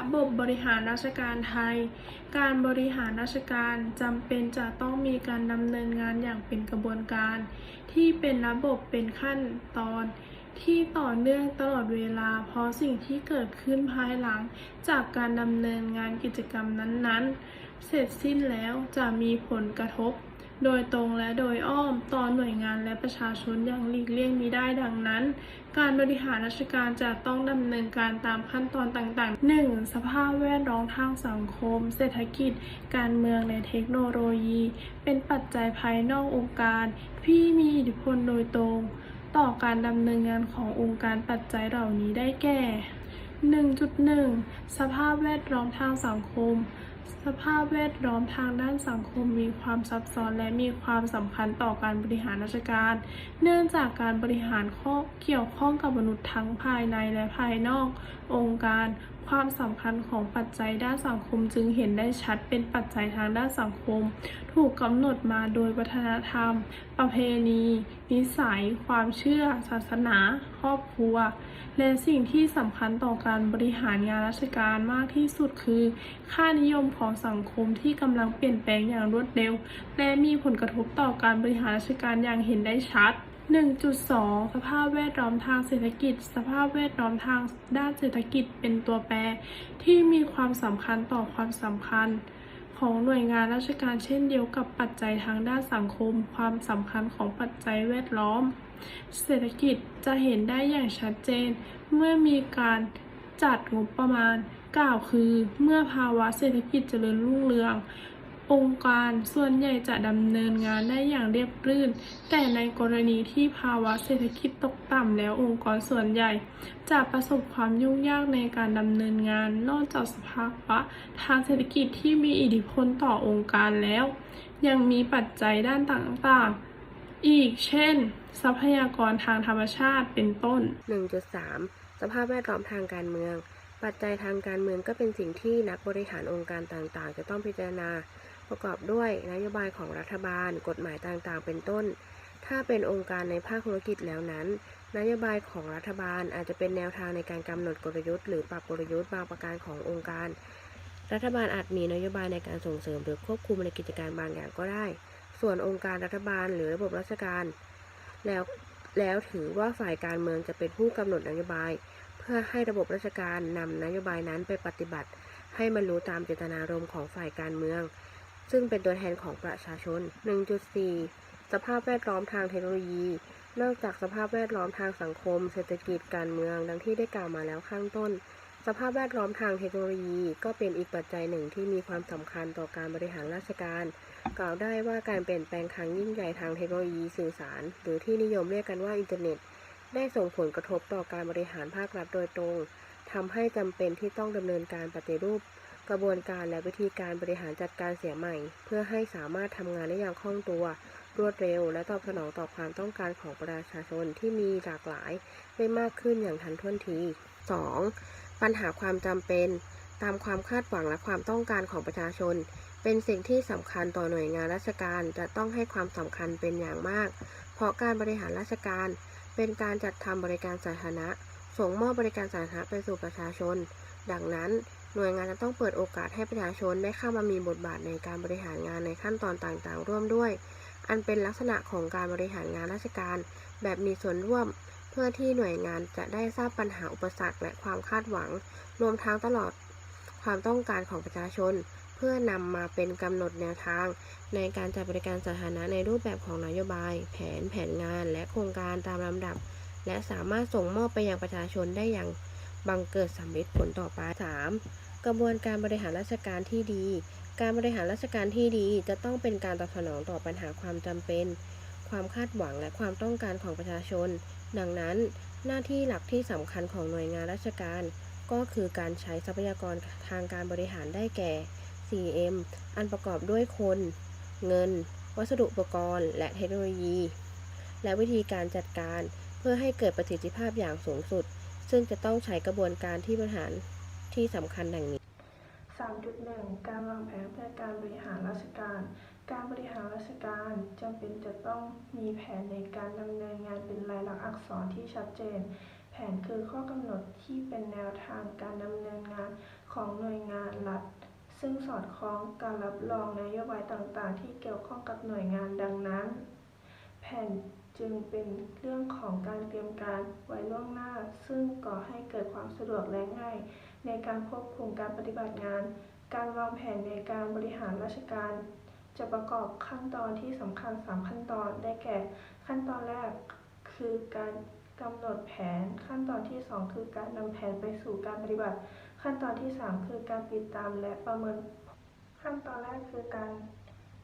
ระบบบริหารราชการไทย การบริหารราชการจำเป็นจะต้องมีการดำเนินงานอย่างเป็นกระบวนการ ที่เป็นระบบเป็นขั้นตอนที่ต่อเนื่องตลอดเวลา เพราะสิ่งที่เกิดขึ้นภายหลังจากการดำเนินงานกิจกรรมนั้นๆ เสร็จสิ้นแล้วจะมีผลกระทบ โดยตรงและโดยอ้อมต่อหน่วยงานและประชาชนอย่างหลีกเลี่ยงมิได้ดังนั้น การบริหารราชการจะต้องดำเนินการตามขั้นตอนต่าง ๆ 1. สภาพแวดล้อมทางสังคม เศรษฐกิจ การเมืองและเทคโนโลยี เป็นปัจจัยภายนอกองค์การที่มีอิทธิพลโดยตรง ต่อการดำเนินงานขององค์การปัจจัยเหล่านี้ได้แก่ 1.1 สภาพแวดล้อมทางสังคม สภาพแวดล้อมทางด้านสังคมมีความซับซ้อนและมีความสำคัญต่อการบริหารราชการ เนื่องจากการบริหารข้อเกี่ยวข้องกับมนุษย์ทั้งภายในและภายนอก องค์การความสำคัญของปัจจัยด้านสังคมจึงเห็นได้ชัดเป็นปัจจัยทางด้านสังคม ถูกกำหนดมาโดยวัฒนธรรม ประเพณี นิสัย ความเชื่อ ศาสนา ครอบครัว และสิ่งที่สำคัญต่อการบริหารงานราชการมากที่สุดคือ ค่านิยมของสังคมที่กำลังเปลี่ยนแปลงอย่างรวดเร็ว และมีผลกระทบต่อการบริหารราชการอย่างเห็นได้ชัด 1.2 สภาพแวดล้อมทางเศรษฐกิจ สภาพแวดล้อมทางด้านเศรษฐกิจเป็นตัวแปร ที่มีความสำคัญต่อความสำคัญ ของหน่วยงานราชการเช่นเดียวกับปัจจัยทางด้านสังคม ความสำคัญของปัจจัยแวดล้อม เศรษฐกิจจะเห็นได้อย่างชัดเจน เมื่อมีการจัดงบประมาณ กล่าวคือ เมื่อภาวะเศรษฐกิจเจริญรุ่งเรือง องค์การส่วนใหญ่จะดำเนินงานได้อย่างเรียบรื่น แต่ในกรณีที่ภาวะเศรษฐกิจตกต่ำแล้วองค์กรส่วนใหญ่ จะประสบความยุ่งยากในการดำเนินงาน นอกจากสภาวะทางเศรษฐกิจที่มีอิทธิพลต่อองค์การแล้ว ยังมีปัจจัยด้านต่างๆ อีกเช่น ทรัพยากรทางธรรมชาติเป็นต้น 1.3 สภาพแวดล้อมทางการเมืองปัจจัยทางการเมืองก็เป็นสิ่งที่นักบริหารองค์การต่างๆ จะต้องพิจารณา ประกอบด้วยนโยบายของรัฐบาล กฎหมายต่างๆ เป็นต้น ถ้าเป็นองค์การในภาคธุรกิจแล้วนั้น นโยบายของรัฐบาลอาจจะเป็นแนวทางในการกำหนดกลยุทธ์หรือปรับกลยุทธ์บางประการขององค์การ รัฐบาลอาจมีนโยบายในการส่งเสริมหรือควบคุมในกิจการบางอย่างก็ได้ ส่วนองค์การรัฐบาลหรือระบบราชการ แล้วแล้วถือว่าฝ่ายการเมืองจะเป็นผู้กำหนดนโยบาย เพื่อให้ระบบราชการนำนโยบายนั้นไปปฏิบัติ ให้บรรลุตามเจตนารมณ์ของฝ่ายการเมือง ซึ่งเป็นตัวแทนของประชาชน 1.4 สภาพแวดล้อมทางเทคโนโลยี นอกจากสภาพแวดล้อมทางสังคม เศรษฐกิจการเมือง ดังที่ได้กล่าวมาแล้วข้างต้น สภาพแวดล้อมทางเทคโนโลยี ก็เป็นอีกปัจจัยหนึ่งที่มีความสำคัญต่อการบริหารราชการ กล่าวได้ว่าการเปลี่ยนแปลงครั้งยิ่งใหญ่ทางเทคโนโลยีสื่อสาร หรือที่นิยมเรียกกันว่าอินเทอร์เน็ต ได้ส่งผลกระทบต่อการบริหารภาครัฐโดยตรงทำให้จำเป็นที่ต้องดำเนินการปฏิรูป กระบวนการและวิธีการบริหารจัดการเสียใหม่ เพื่อให้สามารถทำงานได้อย่างคล่องตัว รวดเร็ว และตอบสนองต่อความต้องการของประชาชนที่มีหลากหลายได้มากขึ้นอย่างทันท่วงที 2. ปัญหาความจำเป็น ตามความคาดหวังและความต้องการของประชาชน เป็นสิ่งที่สำคัญต่อหน่วยงานราชการจะต้องให้ความสำคัญเป็นอย่างมาก เพราะการบริหารราชการ เป็นการจัดทำบริการสาธารณะส่งมอบบริการสาธารณะไปสู่ประชาชน ดังนั้น หน่วยงานจะต้องเปิดโอกาสให้ประชาชนได้เข้ามามีบทบาทในการบริหารงานในขั้นตอนต่างๆ ร่วมด้วย อันเป็นลักษณะของการบริหารงานราชการ แบบมีส่วนร่วม เพื่อที่หน่วยงานจะได้ทราบปัญหาอุปสรรคและความคาดหวัง รวมทั้งตลอดความต้องการของประชาชน เพื่อนำมาเป็นกำหนดแนวทาง ในการจัดบริการสาธารณะในรูปแบบของนโยบาย แผน แผนงาน และโครงการตามลำดับ และสามารถส่งมอบไปยังประชาชนได้อย่างบังเกิดสำเร็จผลต่อไป 3. กระบวนการบริหารราชการที่ดี การบริหารราชการที่ดีจะต้องเป็นการตอบสนองต่อปัญหาความจำเป็น ความคาดหวังและความต้องการของประชาชน ดังนั้น หน้าที่หลักที่สำคัญของหน่วยงานราชการ ก็คือการใช้ทรัพยากรทางการบริหารได้แก่ 4M อันประกอบด้วยคน เงิน วัสดุอุปกรณ์ และเทคโนโลยี และวิธีการจัดการเพื่อให้เกิดประสิทธิภาพอย่างสูงสุด ซึ่งจะต้องใช้กระบวนการที่บริหาร ที่สำคัญดังนี้ 3.1 การวางแผนเพื่อการบริหารราชการ การบริหารราชการจำเป็นจะต้องมีแผนในการดำเนินงานเป็นลายลักษณ์อักษรที่ชัดเจน แผนคือข้อกำหนดที่เป็นแนวทางการดำเนินงานของหน่วยงานรัฐ ซึ่งสอดคล้องการรับรองนโยบายต่างๆ ที่เกี่ยวข้องกับหน่วยงานดังนั้น แผนจึงเป็นเรื่องของการเตรียมการไว้ล่วงหน้า ซึ่งก่อให้เกิดความสะดวกและง่าย ในการควบคุมการปฏิบัติงาน การวางแผนในการบริหารราชการ จะประกอบขั้นตอนที่สำคัญ 3 ขั้นตอน ได้แก่ ขั้นตอนแรกคือการกำหนดแผน ขั้นตอนที่ 2 คือการนำแผนไปสู่การปฏิบัติ ขั้นตอนที่ 3 คือการติดตามและประเมิน ขั้นตอนแรกคือการ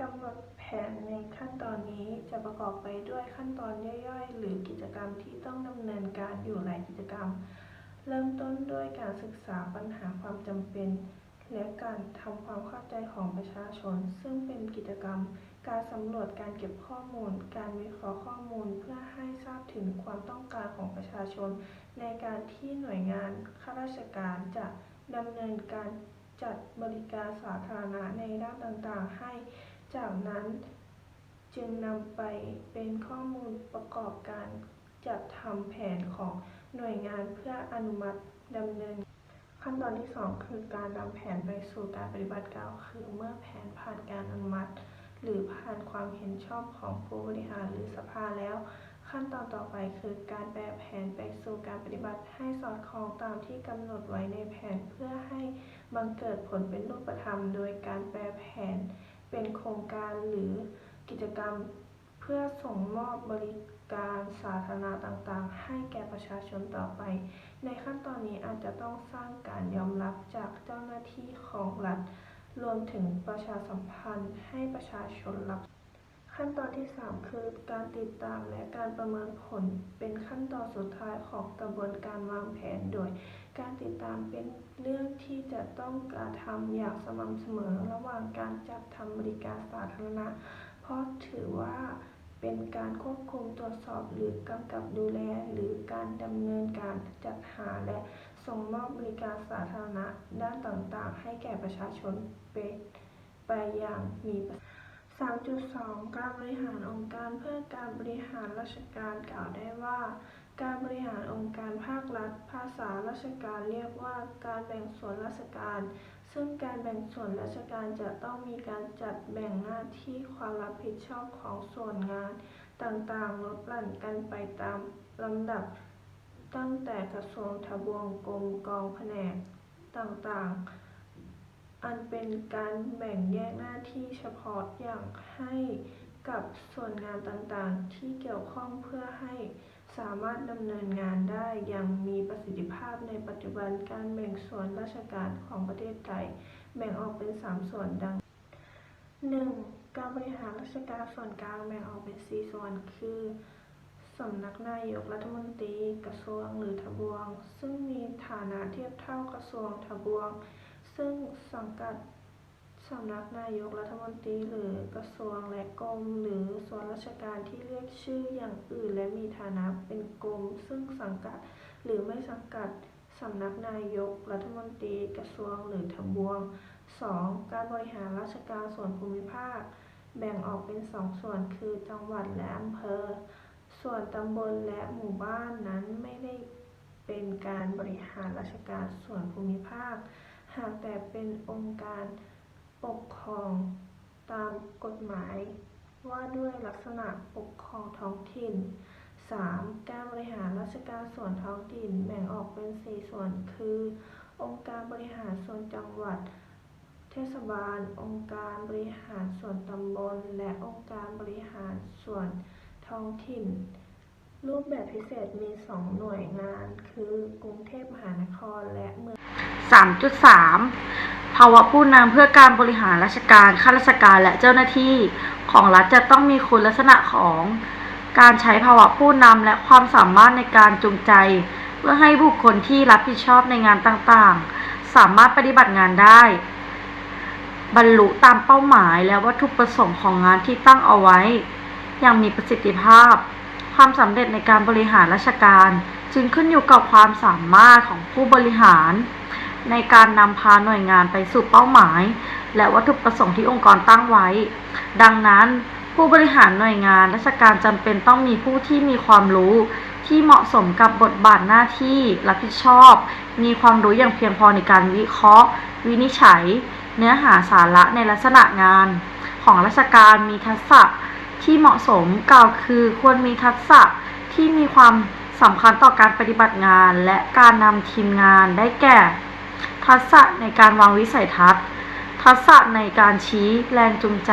กำหนดแผนในขั้นตอนนี้จะประกอบไปด้วยขั้นตอนย่อยๆ หรือกิจกรรมที่ต้องดำเนินการอยู่หลายกิจกรรม เริ่มต้นด้วยการศึกษาปัญหาความจำเป็น และการทำความเข้าใจของประชาชน ซึ่งเป็นกิจกรรม การสำรวจการเก็บข้อมูล การวิเคราะห์ข้อมูล เพื่อให้ทราบถึงความต้องการของประชาชน ในการที่หน่วยงานข้าราชการจะดำเนินการจัดบริการสาธารณะในด้านต่างๆ ให้ จากนั้นจึงนำไปเป็นข้อมูลประกอบการจัดทำแผนของ หน่วยงานเพื่ออนุมัติดำเนิน ขั้นตอนที่ 2 คือการนำแผนไปสู่การปฏิบัติกล่าวคือ เมื่อแผนผ่านการอนุมัติ หรือผ่านความเห็นชอบของผู้บริหารหรือสภาแล้ว ขั้นตอนต่อไปคือการแปลแผนไปสู่การปฏิบัติให้สอดคล้องตามที่กำหนดไว้ในแผนเพื่อให้บังเกิดผลเป็นรูปธรรม โดยการแปลแผนเป็นโครงการหรือกิจกรรม เพื่อส่งมอบบริการสาธารณะต่างๆ ให้แก่ประชาชนต่อไป ในขั้นตอนนี้อาจจะต้องสร้างการยอมรับจากเจ้าหน้าที่ของรัฐ รวมถึงประชาสัมพันธ์ให้ประชาชนรับ ขั้นตอนที่ 3 คือการติดตามและการประเมินผลเป็นขั้นตอนสุดท้ายของกระบวนการวางแผนโดย การติดตามเป็นเรื่องที่จะต้องกระทำอย่างสม่ำเสมอ ระหว่างการจัดทำบริการสาธารณะ เพราะถือว่า เป็นการควบคุมตรวจสอบหรือกำกับดูแล หรือการดำเนินการจัดหาและส่งมอบบริการสาธารณะด้านต่างๆ ให้แก่ประชาชนเป็นไปอย่างมีประสิทธิภาพ3.2 การบริหารองค์การเพื่อการบริหารราชการกล่าวได้ว่า การบริหารองค์การภาครัฐ ภาษาราชการเรียกว่าการแบ่งส่วนราชการ ซึ่งการแบ่งส่วนราชการจะต้องมีการจัดแบ่งหน้าที่ความรับผิดชอบของส่วนงานต่างๆ ลดหลั่นกันไปตามลำดับ ตั้งแต่กระทรวงทบวงกรมกองแผนกต่างๆ อันเป็นการแบ่งแยกหน้าที่เฉพาะอย่างให้กับส่วนงานต่างๆ ที่เกี่ยวข้องเพื่อให้ สามารถดำเนินงานได้อย่างมีประสิทธิภาพในปัจจุบันการแบ่งส่วนราชการของประเทศไทย แบ่งออกเป็น 3 ส่วนดัง 1. การบริหารราชการส่วนกลางแบ่งออกเป็น 4 ส่วน คือสำนักนายกรัฐมนตรีกระทรวงหรือทบวง ซึ่งมีฐานะเทียบเท่ากระทรวงทบวง ซึ่งสังกัด สำนักนายกรัฐมนตรีหรือกระทรวงและกรมหรือส่วนราชการที่เรียกชื่ออย่างอื่น และมีฐานะเป็นกรม ซึ่งสังกัดหรือไม่สังกัดสำนักนายกรัฐมนตรีกระทรวงหรือทบวง 2. การบริหารราชการส่วนภูมิภาค แบ่งออกเป็น2ส่วนคือจังหวัดและอำเภอ ส่วนตำบลและหมู่บ้านนั้นไม่ได้เป็นการบริหารราชการส่วนภูมิภาค หากแต่เป็นองค์การ ปกครอง ตามกฎหมาย ว่าด้วยลักษณะปกครองท้องถิ่น 3. การบริหารราชการส่วนท้องถิ่นแบ่งออกเป็น 4 ส่วน คือ องค์การบริหารส่วนจังหวัด เทศบาล องค์การบริหารส่วนตำบล และองค์การบริหารส่วนท้องถิ่น รูปแบบพิเศษมี 2 หน่วยงาน คือกรุงเทพมหานครและเมือง 3.3 ภาวะผู้นำเพื่อการบริหารราชการ ข้าราชการและเจ้าหน้าที่ของรัฐจะต้องมีคุณลักษณะของ การใช้ภาวะผู้นำและความสามารถในการจูงใจ เพื่อให้บุคคลที่รับผิดชอบในงานต่างๆ สามารถปฏิบัติงานได้ บรรลุตามเป้าหมายและวัตถุประสงค์ของงานที่ตั้งเอาไว้ อย่างมีประสิทธิภาพ ความสำเร็จในการบริหารราชการ จึงขึ้นอยู่กับความสามารถของผู้บริหาร ในการนำพาหน่วยงานไปสู่เป้าหมาย และวัตถุประสงค์ที่องค์กรตั้งไว้ ดังนั้นผู้บริหารหน่วยงานราชการจำเป็นต้องมีผู้ที่มีความรู้ที่เหมาะสมกับบทบาทหน้าที่รับผิดชอบ มีความรู้อย่างเพียงพอในการวิเคราะห์ วินิจฉัย เนื้อหาสาระในลักษณะงาน ของราชการมีทักษะ ที่เหมาะสมกล่าวคือควรมีทักษะที่มีความสำคัญต่อการปฏิบัติงาน และการนำทีมงานได้แก่ ทักษะในการวางวิสัยทัศน์ ทักษะในการชี้แรงจูงใจ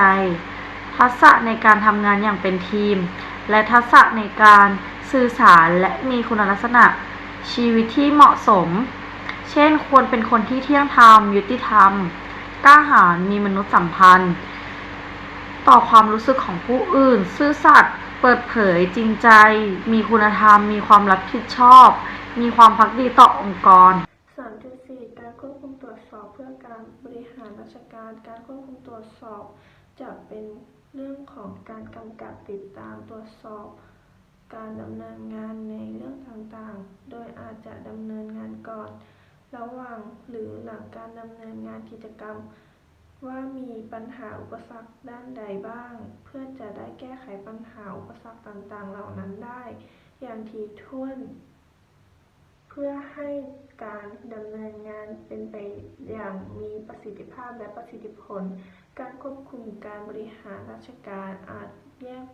ทักษะในการทำงานอย่างเป็นทีม และทักษะในการสื่อสารและมีคุณลักษณะ ชีวิตที่เหมาะสม เช่น ควรเป็นคนที่เที่ยงธรรม ยุติธรรม กล้าหาญมีมนุษยสัมพันธ์ ต่อความรู้สึกของผู้อื่น ซื่อสัตย์เปิดเผยจริงใจ มีคุณธรรม มีความรับผิดชอบ มีความพักดีต่อองค์กร 3.4 การควบคุมตรวจสอบเพื่อการบริหารราชการ การควบคุมตรวจสอบ จะเป็นเรื่องของการกำกับติดตามตรวจสอบ การดำเนินงานในเรื่องต่างๆ โดยอาจจะดำเนินงานก่อน ระหว่างหรือหลังการดำเนินงานกิจกรรม ว่ามีปัญหาอุปสรรคด้านใดบ้าง เพื่อจะได้แก้ไขปัญหาอุปสรรคต่างๆ เหล่านั้นได้ อย่างถี่ถ้วน เพื่อให้การดำเนินงานเป็นไปอย่างมีประสิทธิภาพและประสิทธิผล การควบคุมการบริหารราชการอาจแยก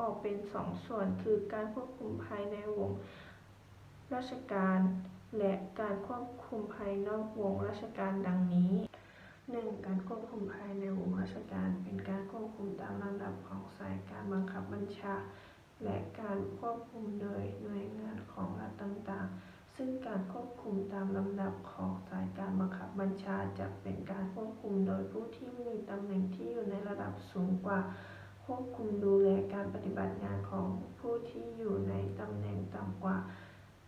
ออกเป็นสองส่วน คือการควบคุมภายในวงราชการ และการควบคุมภายนอกวงราชการดังนี้ 1. การควบคุมภายในวงราชการ เป็นการควบคุมตามลำดับของสายการบังคับบัญชา และการควบคุมโดยหน่วยงานของรัฐต่างๆ ซึ่งการควบคุมตามลำดับของสายการบังคับบัญชาจะเป็นการควบคุมโดยผู้ที่มีตำแหน่งที่อยู่ในระดับสูงกว่า ควบคุมดูแลการปฏิบัติงานของผู้ที่อยู่ในตำแหน่งต่ำกว่า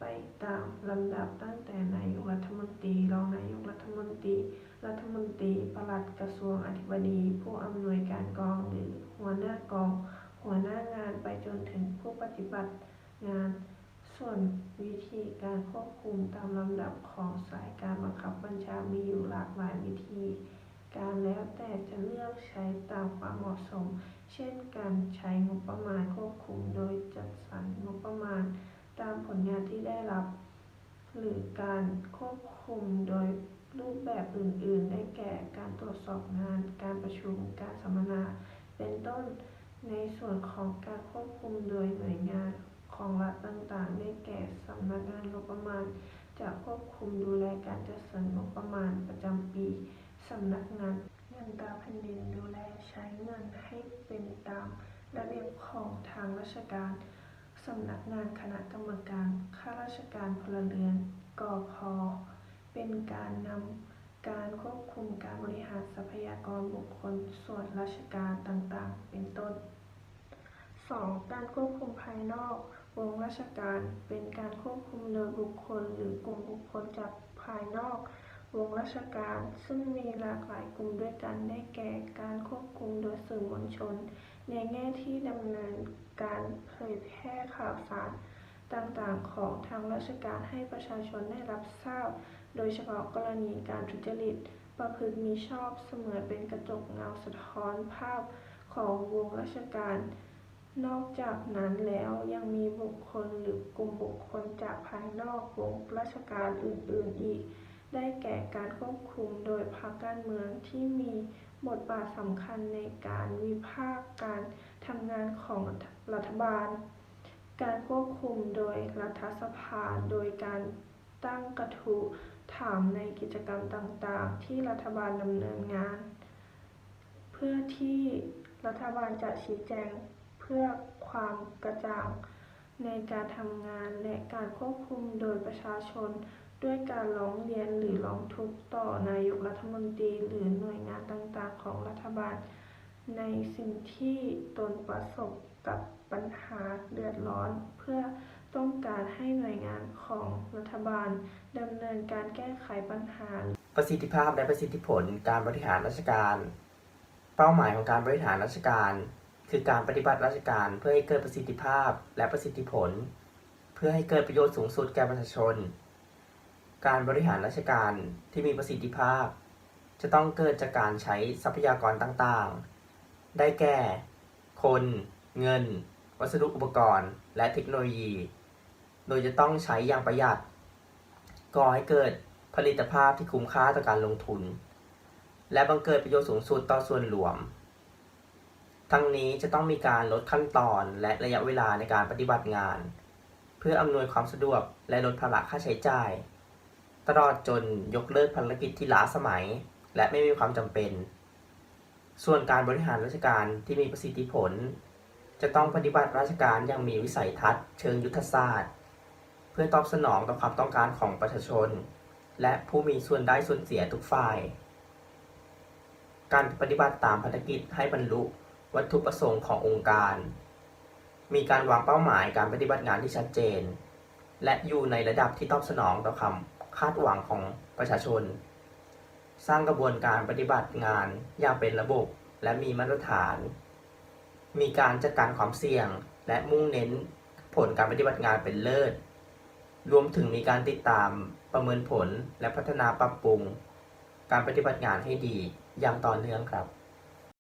ไปตามลำดับตั้งแต่นายกรัฐมนตรีรองนายกรัฐมนตรี รัฐมนตรี ปลัดกระทรวง อธิบดี ผู้อำนวยการกอง หรือหัวหน้ากอง หัวหน้างานไปจนถึงผู้ปฏิบัติงาน ส่วนวิธีการควบคุมตามลำดับของสายการบังคับบัญชามีอยู่หลากหลายวิธี การแล้วแต่จะเลือกใช้ตามความเหมาะสม เช่น การใช้งบประมาณควบคุมโดยจัดสรรงบประมาณ ตามผลงานที่ได้รับ หรือการควบคุมโดย รูปแบบอื่น ๆ ได้แก่การตรวจสอบงาน การประชุม การสัมมนา เป็นต้น ในส่วนของการควบคุมโดยหน่วยงานของรัฐต่างๆ ได้แก่สำนักงานงบประมาณ จะควบคุมดูแลการจัดสรรงบประมาณประจำปีสำนักงานเงินตราแผ่นดินดูแลใช้เงินให้เป็นตามระเบียบของทางราชการสำนักงานคณะกรรมการข้าราชการพลเรือนกพ เป็นการนำการควบคุมการบริหารทรัพยากรบุคคลส่วนราชการต่างๆ เป็นต้น 2. การควบคุมภายนอก วงราชการ เป็นการควบคุมโดยบุคคล หรือกลุ่มบุคคลจากภายนอก วงราชการ ซึ่งมีหลากหลายกลุ่มด้วยกันได้แก่ การควบคุมโดยสื่อมวลชน ในแง่ที่ดำเนินการเผยแพร่ข่าวสารต่างๆ ของทางราชการให้ประชาชนได้รับทราบ โดยเฉพาะกรณีการทุจริต ประพฤติมิชอบเสมือนเป็นกระจกเงาสะท้อนภาพของวงราชการ นอกจากนั้นแล้วยังมีบุคคลหรือกลุ่มบุคคลจากภายนอกวงราชการอื่น ๆ อีก ได้แก่การควบคุมโดยพรรคการเมืองที่มีบทบาทสำคัญในการวิพากษ์การทำงานของรัฐบาล การควบคุมโดยรัฐสภา โดยการตั้งกระทู้ ถามในกิจกรรมต่างๆ ที่รัฐบาลดำเนินงาน เพื่อที่รัฐบาลจะชี้แจงเพื่อความกระจ่างในการทำงานและการควบคุมโดยประชาชน ด้วยการร้องเรียนหรือร้องทุกข์ต่อนายกรัฐมนตรีหรือหน่วยงานต่างๆ ของรัฐบาล ในสิ่งที่ตนประสบกับปัญหาเดือดร้อนเพื่อ ต้องการให้หน่วยงานของรัฐบาลดำเนินการแก้ไขปัญหา ประสิทธิภาพและประสิทธิผลการบริหารราชการ เป้าหมายของการบริหารราชการ คือการปฏิบัติราชการเพื่อให้เกิดประสิทธิภาพและประสิทธิผล เพื่อให้เกิดประโยชน์สูงสุดแก่ประชาชน การบริหารราชการที่มีประสิทธิภาพ จะต้องเกิดจากการใช้ทรัพยากรต่างๆ ได้แก่ คน เงิน วัสดุอุปกรณ์ และเทคโนโลยี โดยจะต้องใช้อย่างประหยัด ก่อให้เกิดผลิตภาพที่คุ้มค่าต่อการลงทุน และบังเกิดประโยชน์สูงสุดต่อส่วนรวม ทั้งนี้จะต้องมีการลดขั้นตอนและระยะเวลาในการปฏิบัติงาน เพื่ออำนวยความสะดวกและลดภาระค่าใช้จ่าย ตลอดจนยกเลิกภารกิจที่ล้าสมัย และไม่มีความจำเป็น ส่วนการบริหารราชการที่มีประสิทธิผล จะต้องปฏิบัติราชการอย่างมีวิสัยทัศน์ เชิงยุทธศาสตร์ เพื่อตอบสนองต่อความต้องการของประชาชน และผู้มีส่วนได้ส่วนเสียทุกฝ่าย การปฏิบัติตามภารกิจให้บรรลุวัตถุประสงค์ขององค์การ มีการวางเป้าหมายการปฏิบัติงานที่ชัดเจน และอยู่ในระดับที่ตอบสนองต่อความคาดหวังของประชาชน สร้างกระบวนการปฏิบัติงานอย่างเป็นระบบและมีมาตรฐาน มีการจัดการความเสี่ยงและมุ่งเน้นผลการปฏิบัติงานเป็นเลิศ รวมถึงมีการติดตามประเมินผลและพัฒนาปรับปรุง การปฏิบัติงานให้ดีอย่างต่อเนื่องครับ